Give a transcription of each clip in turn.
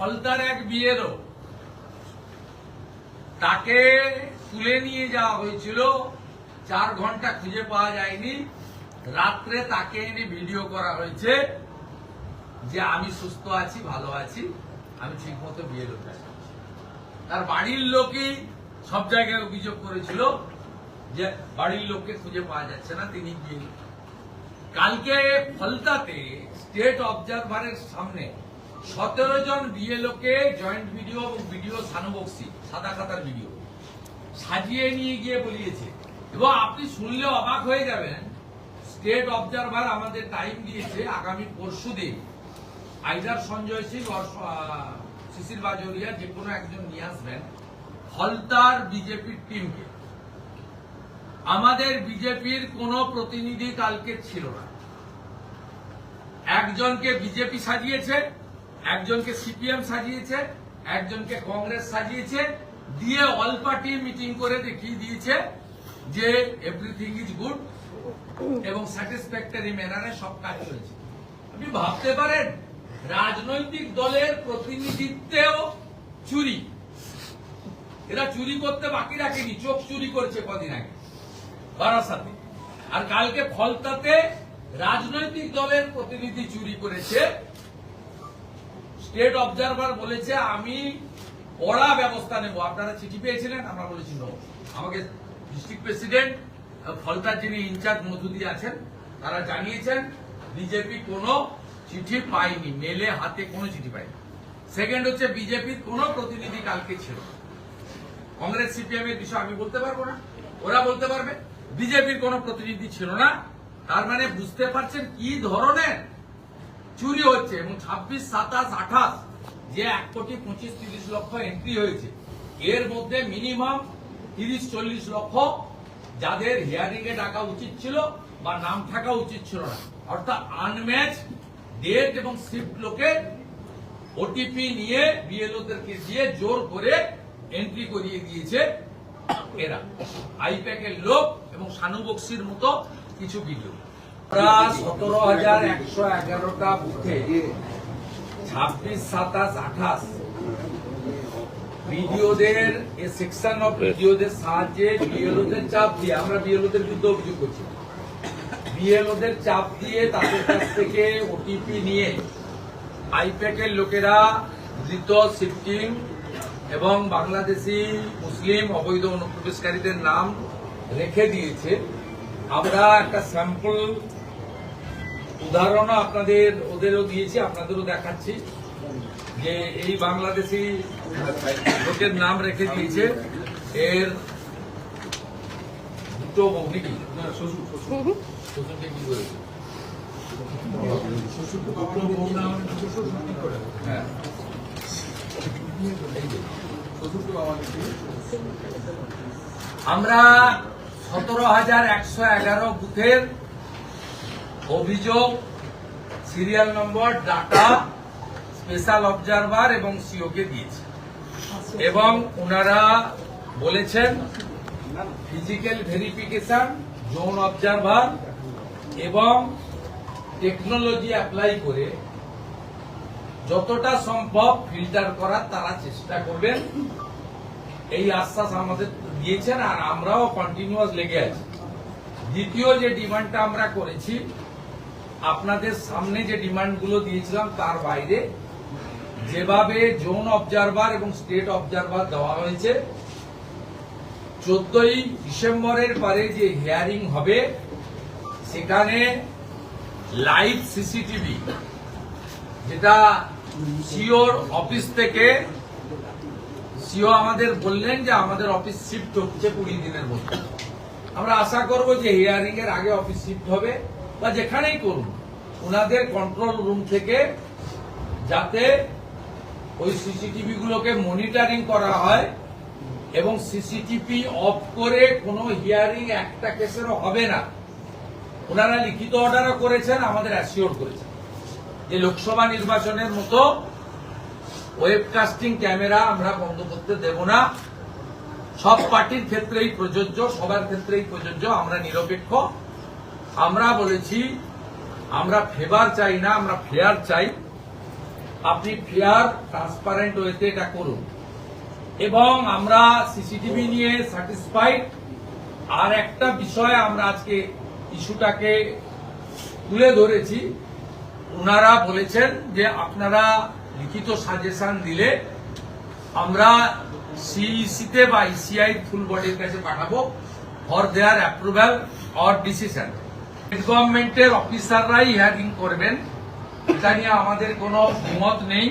ফলতার এক বিয়েরও। তাকে তুলে নিয়ে যাওয়া হয়েছিল। চার ঘণ্টা খুঁজে পাওয়া যায়নি। রাত্রে তাকে এনে ভিডিও করা হয়েছে যে আমি সুস্থ আছি, ভালো আছি, আমি ঠিক মতো বিয়ে লোক তার বাড়ির লোকই সব জায়গায় অভিযোগ করেছিল যে বাড়ির লোককে খুঁজে পাওয়া যাচ্ছে না, তিনি কালকে ফলতাতে স্টেট অবজারভারের সামনে সতেরো জন বিএলওকে জয়েন্ট ভিডিও এবং ভিডিও সানুবক্সি, সাদা খাতার ভিডিও সাজিয়ে নিয়ে গিয়ে বলিয়েছে। এবং আপনি শুনলে অবাক হয়ে যাবেন স্টেট অবজারভার আমাদের টাইম দিয়েছে আগামী পরশু দিন। আইদার সঞ্জয় সিং শিশির বাজরিয়া যে কোনো একজন নিয়ে আসবেন ফলতার বিজেপির টিমকে আমাদের বিজেপির কোন প্রতিনিধি কালকে ছিল না। একজনকে বিজেপি সাজিয়েছে একজনকে সিপিএম সাজিয়েছে, একজনকে কংগ্রেস সাজিয়েছে, দিয়ে অল পার্টি মিটিং করে দেখিয়ে দিয়েছে যে এভরিথিং ইজ গুড এবং স্যাটিসফ্যাক্টরি ম্যানারে সব কাজ চলছে। আপনি ভাবতে পারেন, রাজনৈতিক দলের প্রতিনিধিত্বেও চুরি। এরা চুরি করতে বাকি রাখেনি, চোখ চুরি করছে কদিন আগে। বারাসাতে আর কালকে ফলতাতে রাজনৈতিক দলের প্রতিনিধি চুরি করেছে স্টেট অবজারভার বলেছে, আমি কড়া ব্যবস্থা নেব। আপনারা চিঠি পেয়েছিলেন, আমরা বলেছি আমাকে ডিস্ট্রিক্ট প্রেসিডেন্ট ফলতার যিনি ইনচার্জ মধুদি আছেন, তারা জানিয়েছেন, বিজেপি কোনো চিঠি পায়নি, মেলে হাতে কোনো চিঠি পায়নি। সেকেন্ড হচ্ছে বিজেপির কোনো প্রতিনিধি কালকে ছিল কংগ্রেস সিপিএম এর বিষয় আমি বলতে পারব না, ওরা বলতে পারবে, বিজেপির কোনো প্রতিনিধি ছিল না। তার মানে বুঝতে পারছেন কি ধরনের চুরি হচ্ছে এবং ছাব্বিশ, সাতাশ, আঠাশ যে এক কোটি পঁচিশ, তিরিশ লক্ষ এন্ট্রি হয়েছে। এর মধ্যে মিনিমাম তিরিশ, চল্লিশ লক্ষ যাদের হিয়ারিং এ ডাকা উচিত ছিল বা নাম থাকা উচিত ছিল না। অর্থাৎ আনম্যাচ ডেট এবং শিফট লোকের ওটিপি নিয়ে বিএলওদেরকে দিয়ে জোর করে এন্ট্রি করিয়ে দিয়েছে এরা। আইপ্যাকের লোক এবং সানুবক্সির মতো কিছু ভিডিও সতেরো হাজার বিএলওদের চাপ দিয়ে তাদের কাছ থেকে ওটিপি নিয়ে আইপ্যাকের লোকেরা ধৃত শিফটিং এবং বাংলাদেশি, মুসলিম, অবৈধ অনুপ্রবেশকারীদের নাম রেখে দিয়েছে। আমরা একটা স্যাম্পল উদাহরণও আপনাদের ওদেরও দিয়েছি আপনাদেরও দেখাচ্ছি যে এই বাংলাদেশি লোকের নাম রেখে দিয়েছে। এর দুটো বৌদি কি? শ্বশুরকে কি করেছে? হ্যাঁ। আমরা সতেরো হাজার একশো এগারো বুথের অভিযোগ serial number data special observer এবং সিওকে দিয়েছি। এবং ওনারা বলেছেন ফিজিক্যাল ভেরিফিকেশন জোন অবজারভার এবং টেকনোলজি অ্যাপ্লাই করে যতটা সম্ভব ফিল্টার করার তারা চেষ্টা করবেন। এই আশ্বাস আমাদের দিয়েছেন আর আমরাও কন্টিনিউয়াস লেগে আছি। দ্বিতীয় যে ডিমান্ডটা আমরা করেছি আপনাদের সামনে যে ডিমান্ডগুলো দিয়েছিলাম, তার বাইরে যেভাবে জোন অবজারভার এবং স্টেট অবজারভার দেওয়া হয়েছে, চোদ্দই ডিসেম্বরের পরে যে হিয়ারিং হবে, সেখানে লাইভ সিসিটিভি, যেটা সিওর অফিস থেকে, সিও আমাদের বললেন যে আমাদের অফিস শিফট হচ্ছে কুড়ি দিনের মধ্যে। আমরা আশা করব যে হিয়ারিং এর আগে অফিস শিফট হবে। বা যেখানেই করুন, ওনাদের কন্ট্রোল রুম থেকে যাতে ওই সিসিটিভি গুলোকে মনিটরিং করা হয় এবং সিসিটিভি অফ করে কোনো হিয়ারিং একটা কেসেরও হবে না। ওনারা লিখিত অর্ডারও করেছেন, আমাদের অ্যাসিওর করেছেন। যে লোকসভা নির্বাচনের মতো ওয়েবকাস্টিং ক্যামেরা আমরা বন্ধ করতে দেব না। সব পার্টির ক্ষেত্রেই প্রযোজ্য, সবার ক্ষেত্রেই প্রযোজ্য, আমরা নিরপেক্ষ। আমরা বলেছি, আমরা ফেভার চাই না, আমরা ফেয়ার চাই। আপনি ফেয়ার ট্রান্সপারেন্ট ওয়েতে এটা করুন। এবং আমরা সিসিটিভি নিয়ে স্যাটিসফাইড আর একটা বিষয়ে আমরা আজকে ইস্যুটাকে তুলে ধরেছি। ওনারা বলেছেন যে আপনারা লিখিত সাজেশন দিলে আমরা সিইসিতে বা ইসিআই ফুল বডির কাছে পাঠাবো। For their approval or decision গভর্নমেন্টের অফিসাররাই হিয়ারিং করবেন। এটা নিয়ে আমাদের কোনো মত নেই।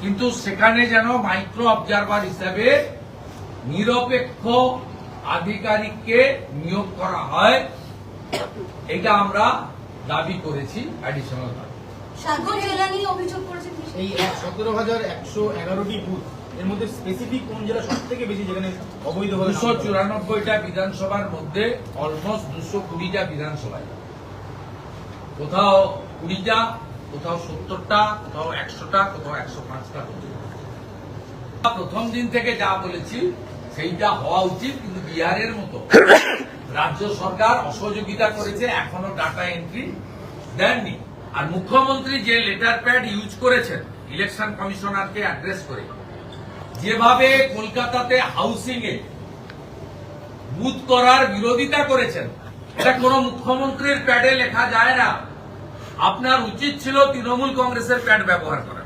কিন্তু সেখানে যেন মাইক্রো অবজারভার হিসাবে নিরপেক্ষ আধিকারিককে নিয়োগ করা হয় এটা আমরা দাবি করেছি অ্যাডিশনাল সাগর জেলা নিয়ে অভিযোগ করেছে পুলিশ। এই সতেরো হাজার একশো এগারোটি বুথ এর মধ্যে স্পেসিফিক কোন জেলা সব থেকে বেশি যেখানে অবৈধভাবে দুশো চুরানব্বইটা বিধানসভার মধ্যে অলমোস্ট দুশো কুড়িটা বিধানসভায়। কোথাও কুড়িটা, কোথাও সত্তরটা, কোথাও একশোটা, কোথাও একশো পাঁচটা প্রথম দিন থেকে যা বলেছি, সেইটা হওয়া উচিত, কিন্তু বিহারের মতো রাজ্য সরকার অসহযোগিতা করেছে, এখনও ডাটা এন্ট্রি দেননি। আর মুখ্যমন্ত্রী যে লেটার প্যাড ইউজ করেছেন ইলেকশন কমিশনারকে অ্যাড্রেস করে, যেভাবে কলকাতাতে হাউসিং এ বুথ করার বিরোধিতা করেছেন, এটা কোন মুখ্যমন্ত্রীর প্যাডে লেখা যায় না। আপনার উচিত ছিল তৃণমূল কংগ্রেসের প্যাড ব্যবহার করা।